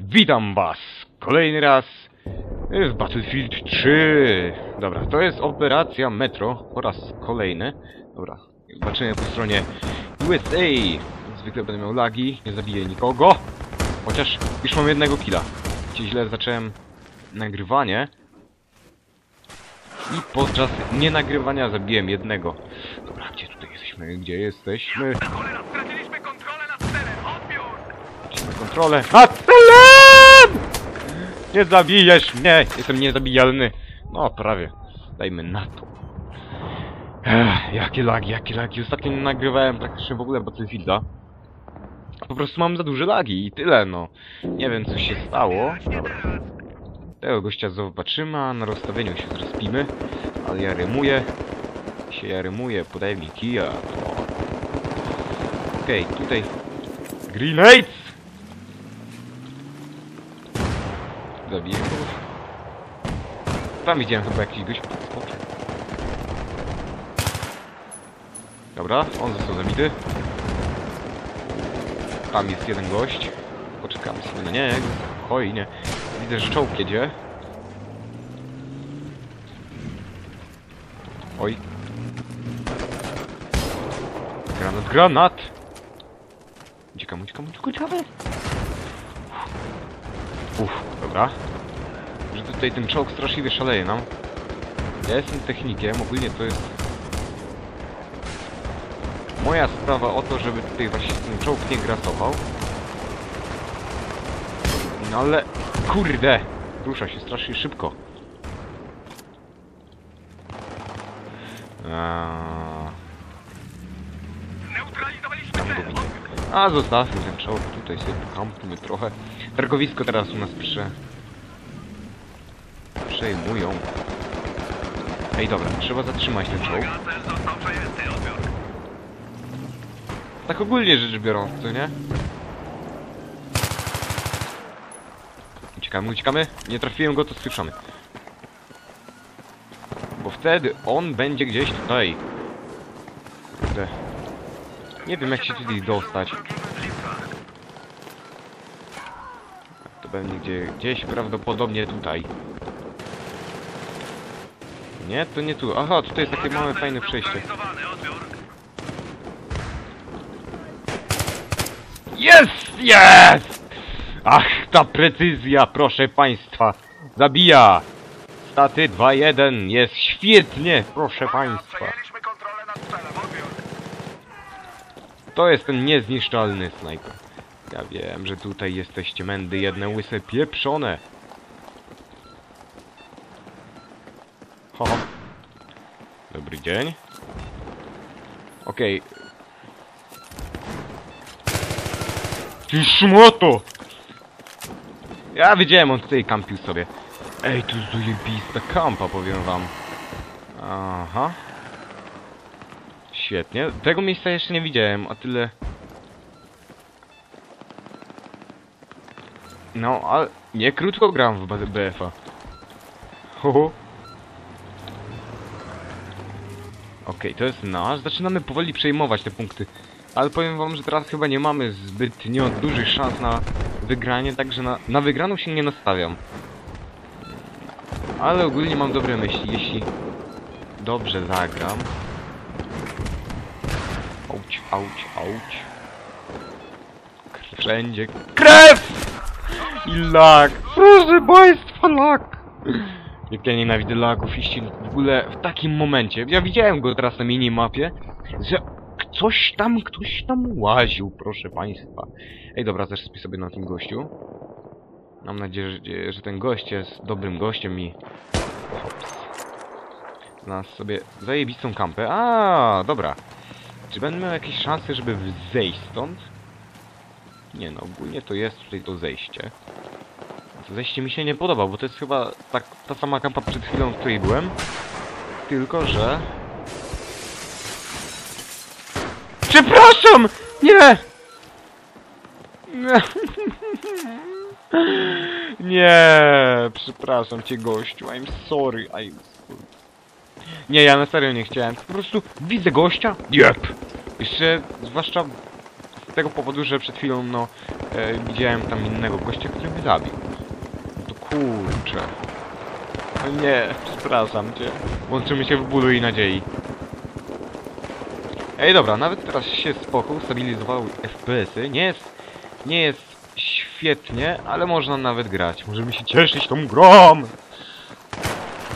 Witam was kolejny raz w Battlefield 3. Dobra, to jest operacja Metro po raz kolejny. Dobra, zobaczymy po stronie USA. Zwykle będę miał lagi, nie zabiję nikogo. Chociaż już mam jednego killa. Gdzie źle zacząłem nagrywanie. I podczas nienagrywania zabiłem jednego. Dobra, gdzie tutaj jesteśmy? Gdzie jesteśmy? Cholera, straciliśmy kontrolę nad celem! Odbiór! Tracimy kontrolę. A celem! Nie zabijesz mnie! Jestem niezabijalny. No, prawie. Dajmy na to. Ech, jakie lagi, jakie lagi. Ostatnio nie nagrywałem praktycznie w ogóle Battlefielda. Po prostu mam za duże lagi i tyle, no. Nie wiem, co się stało. Dobra. Tego gościa zobaczymy, a na rozstawieniu się zrespimy. Ale ja rymuję. Się ja rymuję, podaję mi kija. To... Okej, tutaj... Grenades! Zabiję kogoś. Tam widziałem chyba jakiś gość. Okej. Dobra, on został zabity. Tam jest jeden gość. Poczekamy sobie na niego. Widzę, że czołg jedzie. Oj. Granat, granat! Uciekamy, uciekamy, uciekamy! Uff, dobra. Że tutaj ten czołg straszliwie szaleje nam. Ja jestem technikiem, ogólnie to jest... Moja sprawa o to, żeby tutaj właśnie ten czołg nie grasował. No ale... Kurde! Rusza się strasznie szybko. Widzę. A zostawmy ten czołg, tutaj sobie pokampmy trochę. Targowisko teraz u nas prze... Przejmują. Ej, dobra, trzeba zatrzymać ten czołg. Tak ogólnie rzecz biorąc, co nie? Uciekamy, uciekamy. Nie trafiłem go, to spieprzamy. Bo wtedy on będzie gdzieś tutaj. Kurde. Nie wiem jak się tutaj dostać. To będzie gdzie, gdzieś prawdopodobnie tutaj. Nie, to nie tu. Aha, tutaj jest takie małe fajne przejście. Jest! Jest! Ach, ta precyzja, proszę państwa. Zabija! Staty 2-1, jest świetnie, proszę państwa. To jest ten niezniszczalny snajper. Ja wiem, że tutaj jesteście mędy jedne łyse pieprzone. Ho, ho. Dobry dzień. Okej. Ty szmoto! Ja wiedziałem, on tutaj kampił sobie. Ej, tu jest zajebista kampa, powiem wam. Aha. Świetnie. Tego miejsca jeszcze nie widziałem, a tyle... No, ale nie krótko gram w BF-a. Okej, to jest nasz. Zaczynamy powoli przejmować te punkty. Ale powiem wam, że teraz chyba nie mamy zbytnio dużych szans na wygranie, także na, na wygraną się nie nastawiam. Ale ogólnie mam dobre myśli, jeśli dobrze zagram. Auć, auć, auć. Wszędzie krew! I lag! Proszę państwa, lag! Jak ja nienawidzę lagów, iście w ogóle w takim momencie. Ja widziałem go teraz na minimapie, że coś tam, ktoś tam łaził, proszę państwa. Ej, dobra, zespię sobie na tym gościu. Mam nadzieję, że, że ten gość jest dobrym gościem i... Hops. Znalazł sobie zajebistą kampę. A, dobra. Czy będę miał jakieś szanse, żeby zejść stąd? Nie no, ogólnie to jest tutaj to zejście. To zejście mi się nie podoba, bo to jest chyba tak, ta sama kampa przed chwilą, w której byłem. Tylko, że... Przepraszam! Nie! Nie, przepraszam cię gościu, I'm sorry, I'm sorry. Nie, ja na serio nie chciałem, po prostu widzę gościa, jep. Jeszcze, zwłaszcza z tego powodu, że przed chwilą, no, e, widziałem tam innego gościa, który mnie zabił. To kurczę. No nie, przepraszam cię. Łączymy się w bólu i nadziei. Ej, dobra, nawet teraz się spoko stabilizowały FPS-y. Nie jest, nie jest świetnie, ale można nawet grać. Możemy się cieszyć tą grą!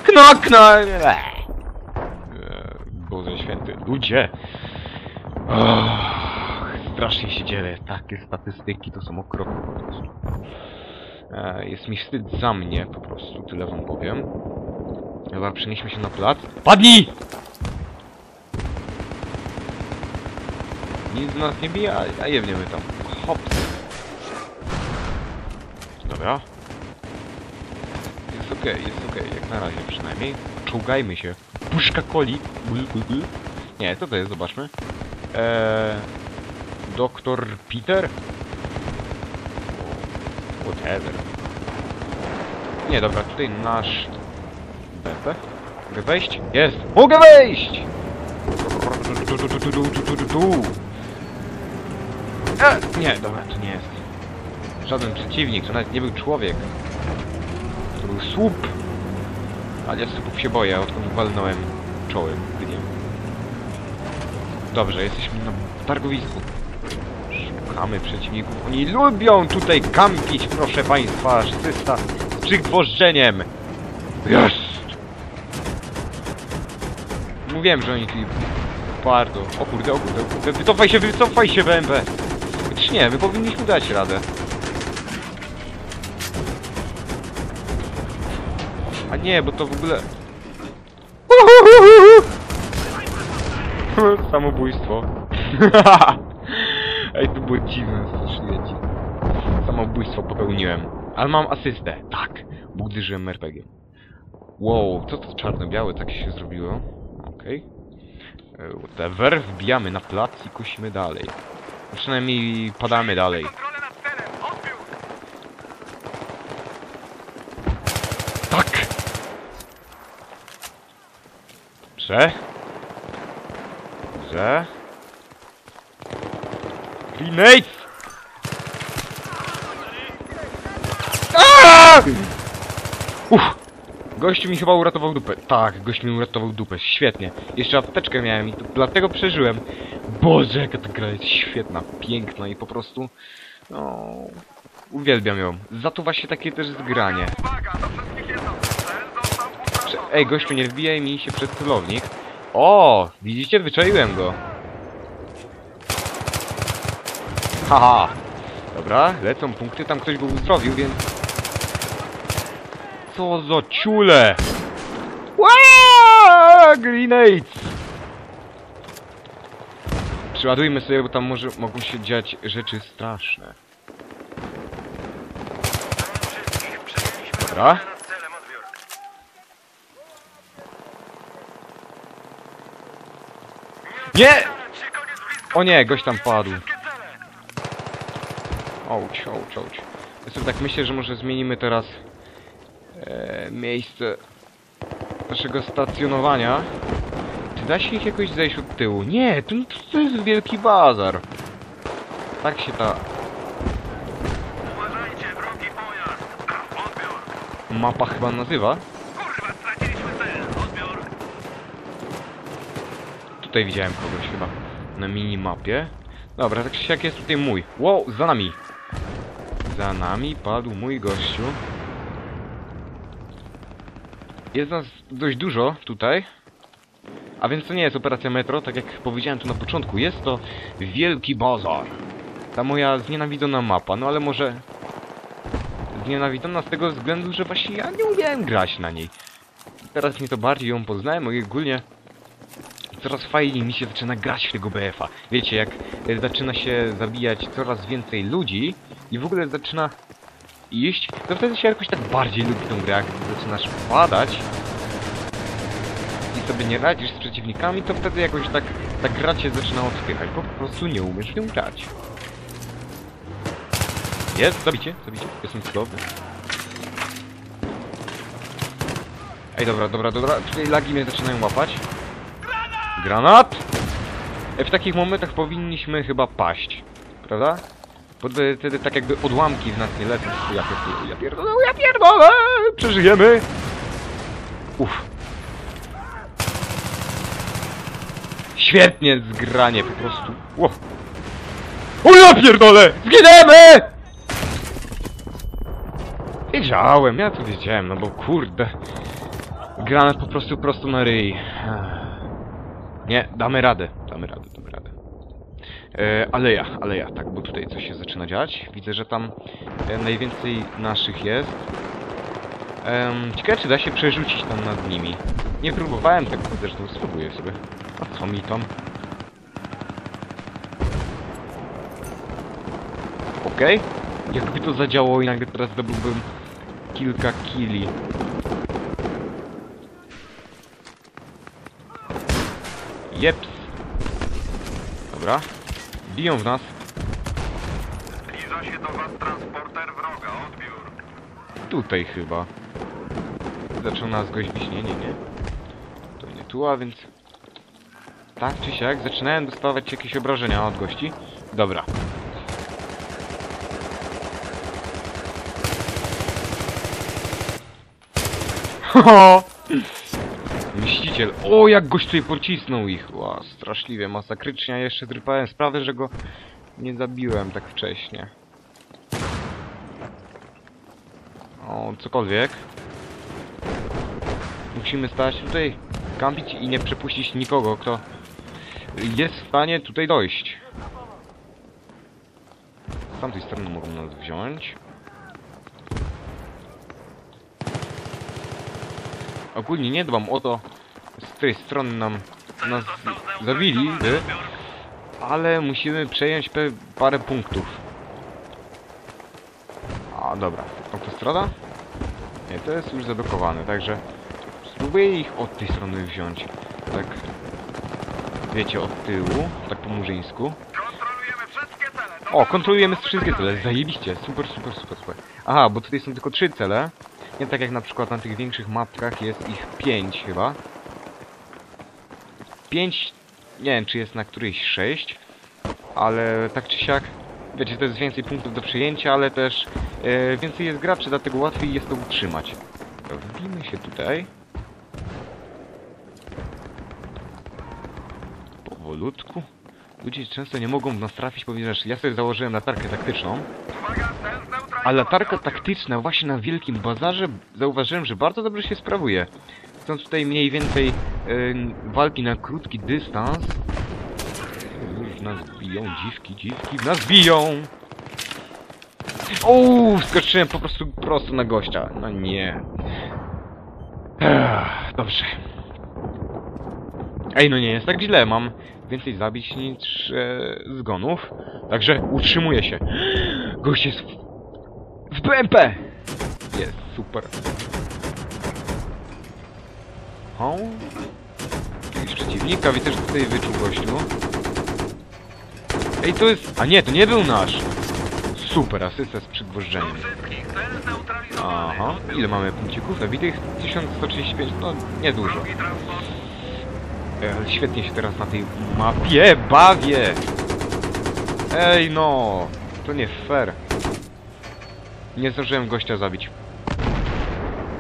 Kno, kno! Eee, Boże święty, ludzie! Och, strasznie się dzieje. Takie statystyki to są okropne po prostu. E, Jest mi wstyd za mnie, po prostu, tyle wam powiem. Dobra, przenieśmy się na plac. Padnij! Nic nas nie bije, a- a jebniemy tam. Hops. Dobra. Jest okej, jest okej, jak na razie przynajmniej. Czołgajmy się. Puszka coli. Nie, co to jest? Zobaczmy. Eee... Doktor Peter? Whatever. Nie, dobra, tutaj nasz... BP? Mogę wejść? Jest! Mogę wejść! Tu. E, nie, dobra, to nie jest. Żaden przeciwnik, to nawet nie był człowiek. To był słup. Ale ja słupów się boję, odkąd walnąłem czołem dniem. Dobrze, jesteśmy na targowisku. Szukamy przeciwników. Oni lubią tutaj kampić, proszę państwa. Asysta z przygwożdżeniem. Jest! Mówiłem, że oni tu bardzo... O kurde, o kurde, o kurde. Wycofaj się, wycofaj się, BMP! Nie, my powinniśmy dać radę. A nie, bo to w ogóle... Samobójstwo. Ej, to było dziwne, strasznie dziwne. Samobójstwo popełniłem. Ale mam asystę. Tak, bo uderzyłem RPG. Wow, co to czarno-białe tak się zrobiło? Okej. E, Whatever, wbijamy na plac i kusimy dalej. Przynajmniej padamy dalej. Tak! Że? Że? Grenades! Ah! Gościu mi chyba uratował dupę. Tak, gość mi uratował dupę. Świetnie. Jeszcze apteczkę miałem i to dlatego przeżyłem. Boże, jaka ta gra jest świetna, piękna i po prostu... No... Uwielbiam ją. Za to właśnie takie też zgranie. Prze! Ej, gościu, nie wbijaj mi się przez celownik. O, widzicie? Wyczaiłem go. Haha. Dobra, lecą punkty, tam ktoś go uzdrowił, więc... Co za ciule! Ła! Grenades! Przeładujmy sobie, bo tam może mogą się dziać rzeczy straszne. Dobra. Nie! O nie, gość tam padł. Ouch, ouch, ouch. Ja sobie tak myślę, że może zmienimy teraz miejsce naszego stacjonowania. Czy da się ich jakoś zejść od tyłu? Nie, to, to jest wielki bazar. Tak się ta Uważajcie, wrogi pojazd! Odbiór! mapa chyba nazywa. Kurwa, straciliśmy cel! Odbiór! Tutaj widziałem kogoś chyba na minimapie. Dobra, tak czy siak jest tutaj mój. Wow, za nami. Za nami padł mój gościu. Jest nas dość dużo tutaj. A więc to nie jest operacja metro, tak jak powiedziałem tu na początku. Jest to wielki bazar. Ta moja znienawidzona mapa, no ale może... Znienawidzona z tego względu, że właśnie ja nie umiałem grać na niej. Teraz mnie to bardziej ją poznałem, i ogólnie coraz fajniej mi się zaczyna grać w tego BF-a. Wiecie, jak zaczyna się zabijać coraz więcej ludzi i w ogóle zaczyna iść, to wtedy się jakoś tak bardziej lubi tą grę, jak zaczynasz padać i sobie nie radzisz z przeciwnikami, to wtedy jakoś tak ta gra cię zaczyna odpychać, po prostu nie umiesz w nią grać. Jest, zabicie, zabicie, jestem cudowny. Ej, dobra, dobra, dobra. Tutaj lagi mnie zaczynają łapać. Granat! E, W takich momentach powinniśmy chyba paść. Prawda? Bo wtedy, wtedy tak jakby odłamki z nas nie lecą. Ja pierdolę, ja pierdolę, ja pierdolę! Przeżyjemy! Uff. Świetnie zgranie po prostu. Ło. O ja pierdolę! Zginęmy! Wiedziałem, ja to wiedziałem, no bo kurde. Granat po prostu prosto na ryj. Nie, damy radę, damy radę, damy radę. E, aleja, aleja, tak, bo tutaj coś się zaczyna dziać. Widzę, że tam e, najwięcej naszych jest. Em, ciekawe, czy da się przerzucić tam nad nimi. Nie próbowałem tego, zresztą spróbuję sobie. A co mi tam? Okej. Jakby to zadziałało i nagle teraz zdobyłbym kilka kili. Jeps. Dobra. Biją w nas. Zbliża się do was transporter wroga. Odbiór. Tutaj chyba. Zaczął nas gość bić. Nie, nie, nie. To nie tu, a więc... Tak czy siak, zaczynałem dostawać jakieś obrażenia od gości. Dobra. Ho! Mściciel. O, jak gość tutaj pocisnął ich. Ła, straszliwie, masakrycznie. Ja jeszcze drypałem sprawę, że go nie zabiłem tak wcześnie. O, cokolwiek. Musimy stać tutaj, kampić i nie przepuścić nikogo, kto jest w stanie tutaj dojść. Z tamtej strony mogą nas wziąć. Ogólnie nie dbam o to, z której strony nam nas zabili, ale musimy przejąć parę punktów. A, dobra. Autostrada? Nie, to jest już zablokowane, także spróbuję ich od tej strony wziąć. Tak, wiecie, od tyłu, tak po murzyńsku. O, kontrolujemy wszystkie cele, zajebiście, super, super, super, super. Aha, bo tutaj są tylko trzy cele. Nie tak jak na przykład na tych większych mapkach jest ich pięć chyba. Pięć, nie wiem czy jest na którejś sześć, ale tak czy siak, wiecie, to jest więcej punktów do przyjęcia, ale też e, więcej jest graczy, dlatego łatwiej jest to utrzymać. Wbijmy się tutaj. Powolutku. Ludzie często nie mogą w nas trafić, ponieważ ja sobie założyłem latarkę taktyczną. A latarka taktyczna właśnie na wielkim bazarze zauważyłem, że bardzo dobrze się sprawuje. Są tutaj mniej więcej e, walki na krótki dystans. Już nas biją, dziwki, dziwki nas biją! Uuu, wskoczyłem po prostu prosto na gościa. No nie. Ech, dobrze. Ej, no nie jest tak źle, mam więcej zabić niż e, zgonów. Także utrzymuję się. Gość jest w, BMP! Jest, super. O, jakiegoś przeciwnika, widzę, że tutaj wyczuł gościu. Ej, to jest... A nie, to nie był nasz! Super, asysta z przygwożdżeniem. Aha, ile mamy punkcików? Nabitych 1135, no niedużo. E, świetnie się teraz na tej mapie bawię! Ej no! To nie fair. Nie zdążyłem gościa zabić.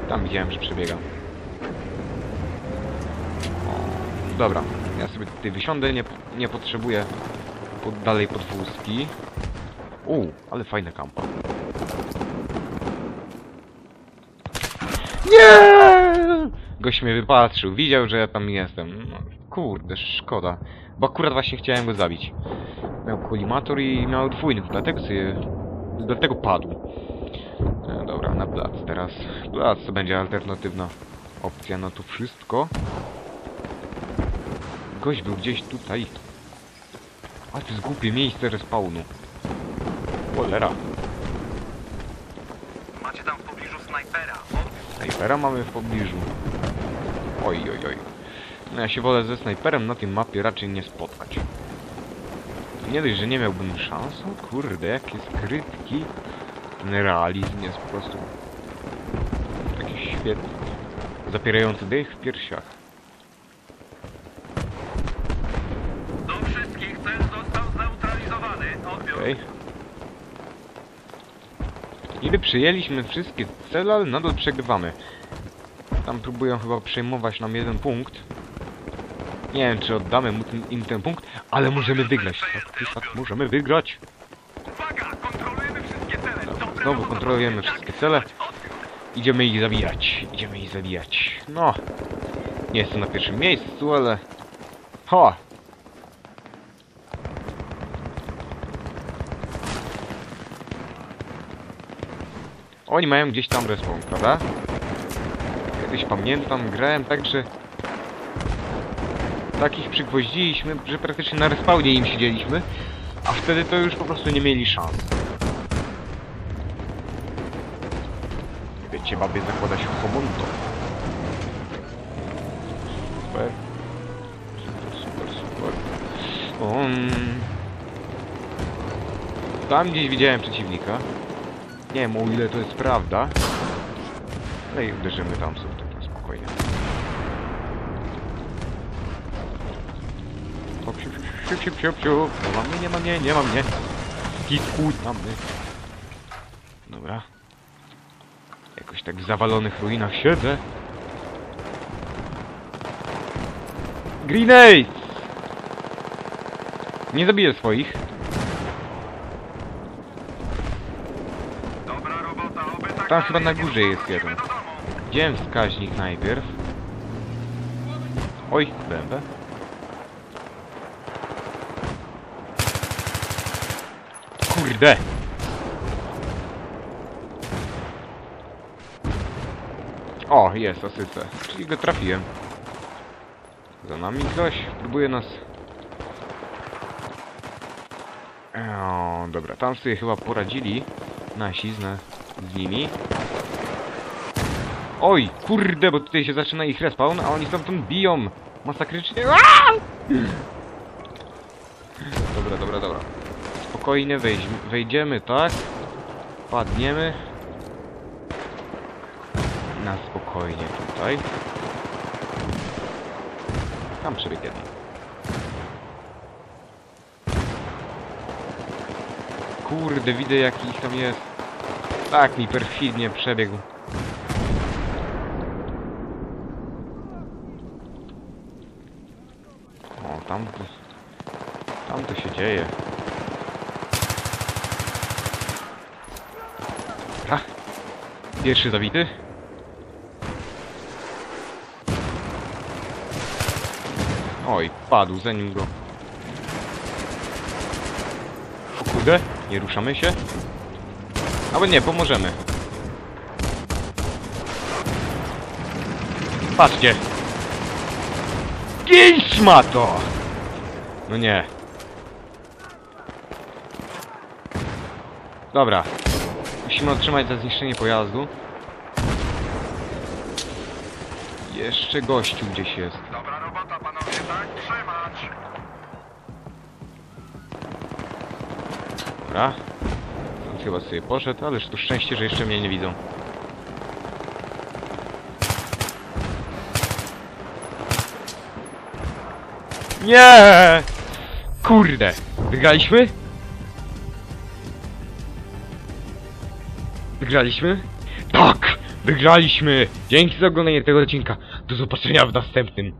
Tam widziałem, że przebiega. O, dobra, ja sobie tutaj wysiądę, nie, nie potrzebuję pod, dalej podwózki. U, ale fajna kampa. Nie! Gość mnie wypatrzył, widział, że ja tam jestem. No, kurde, szkoda. Bo akurat właśnie chciałem go zabić. Miał kolimator i miał dwójny, dlatego sobie... Dlatego padł. E, dobra, na plac teraz. Plac to będzie alternatywna opcja na to wszystko. Gość był gdzieś tutaj. A to jest głupie miejsce respawnu. Cholera. Macie tam w pobliżu snajpera. Snajpera mamy w pobliżu. Oj, oj, oj. No ja się wolę ze snajperem na tej mapie raczej nie spotkać. Nie dość, że nie miałbym szans, o kurde, jakie skrytki. Ten realizm jest po prostu taki świetny. zapierający dych w piersiach. Do wszystkich cel został zneutralizowany. Odbiór. Okej. Niby przyjęliśmy wszystkie cele, ale nadal przegrywamy. Tam próbują chyba przejmować nam jeden punkt. Nie wiem, czy oddamy mu ten, im ten punkt, ale możemy wygrać. Tak, tak, możemy wygrać. Uwaga! Kontrolujemy wszystkie cele. Dobre Znowu kontrolujemy wszystkie Tak, cele. Idziemy ich zabijać. Idziemy ich zabijać. No. Nie jestem na pierwszym miejscu, ale... Ho! Oni mają gdzieś tam respawn, prawda? Kiedyś pamiętam, grałem tak, że... Takich przygwoździliśmy, że praktycznie na respawnie im siedzieliśmy, a wtedy to już po prostu nie mieli szans. Wiecie, babie zakładać homonto. Super. Super, super, super. Um. Tam gdzieś widziałem przeciwnika. Nie wiem o ile to jest prawda. Ale i uderzymy tam sobie spokojnie. Hop, siup, siup, siup, siup, siup. Nie ma mnie, nie ma mnie, nie ma mnie. Kitku, mamy. Dobra. Jakoś tak w zawalonych ruinach siedzę. Grenades! Nie zabiję swoich. Tak Tam chyba na górze jest jeden. Widziałem wskaźnik najpierw. Oj, bębę. Kurde! O, jest asysta. Czyli go trafiłem. Za nami ktoś próbuje nas... O, dobra, tam sobie chyba poradzili nasi z, na, z nimi. Oj, kurde, bo tutaj się zaczyna ich respawn, a oni stamtąd biją masakrycznie. Aaaa! Dobra, dobra, dobra. Spokojnie wejdziemy, tak? Padniemy. Na spokojnie tutaj. Tam przebieg jeden. Kurde, widzę jaki tam jest. Tak mi perfidnie przebiegł. O, tam... Tam to się dzieje. Dobra. Pierwszy zabity. Oj, padł zanim go... O kurde, nie ruszamy się? Albo nie, pomożemy. Patrzcie! Gin szmato! No nie. Dobra. Musimy otrzymać za zniszczenie pojazdu. Jeszcze gościu gdzieś jest. Dobra robota, panowie, tak trzymać. Dobra. On chyba sobie poszedł, ależ to szczęście, że jeszcze mnie nie widzą. Nie! Kurde! Wygraliśmy? Wygraliśmy? Tak! Wygraliśmy! Dzięki za oglądanie tego odcinka. Do zobaczenia w następnym.